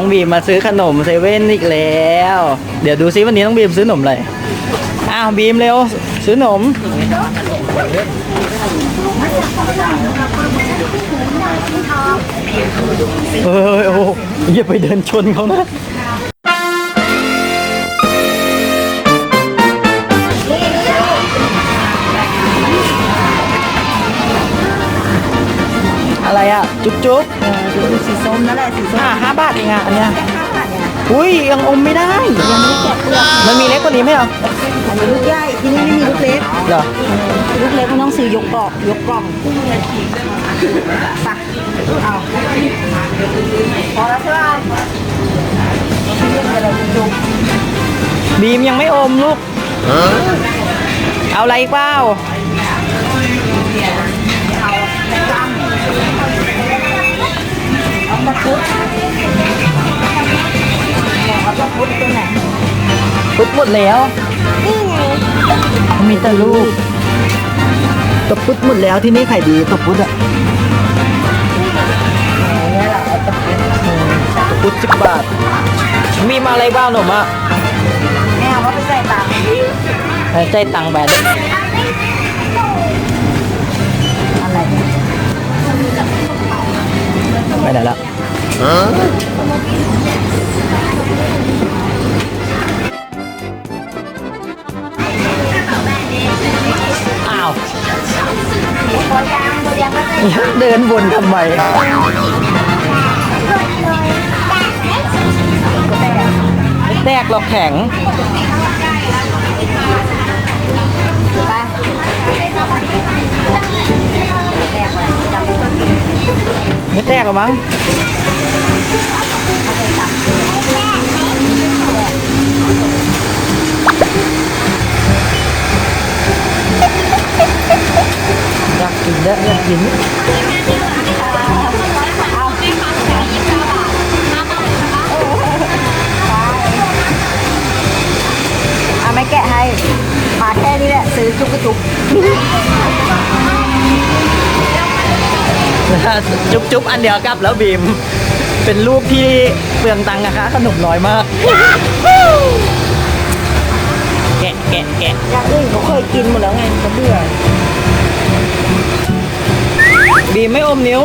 องบีมมาซื้อขนมเซเว่นอีกแล้ว เดี๋ยวดูซิวันนี้น้องบีมซื้อขนมอะไร อ้าวบีมเร็ว ซื้อขนม เฮ้ยโอ้ยอย่าไปเดินชนเขานะ อะไรอะ จุ๊บจุ๊บดูสีส้มนั่นแหละสีส้มอ่าห้าบาทเองอะอันเนี้ยห้าบาทเนี่ยนะอุ้ยยังอมไม่ได้ ยังไม่ได้แกะเปลือกมันมีเล็กกว่านี้ไหมเหรออันนี้ลูกใหญ่ที่นี่ไม่มีลูกเล็กเหรอลูกเล็กมันต้องซื้อยกกล่องยกกล่องไปเอาพอแล้วใช่ไหมเรียกอะไรจุกบีมยังไม่อมลูก เอาอะไรอีกเปล่าเอา หมดแล้ว นี่ไงมีแต่ลูกตบปุ๊บหมดแล้วที่นี่ไข่ดีตบปุ๊บอะเนี่ยแหละเอาตะพุดตบปุ๊บสิบบาท มีมาอะไรบ้างหนุ่มอะแม่เอาเขาไปใส่ตังค์ให้ใจตังค์ไปด้วยอะไรเนี่ยไปไหนละ เดินวนทำไมแตกหรอกแข็งไม่แตกหรอมั้ง แล้วอยากกินเอาไม่แกะให้มาแค่นี้แหละ ซื้อจุกจุกจุ๊บจุ๊บอันเดียวกับแล้วบีม เป็นลูกที่เปลืองตังค์นะคะ ขนมน้อยมาก แกะแกะแกะอย่างอื่นเขาเคยกินหมดแล้วไงเขาเบื่อ บีมไม่อมนิ้ว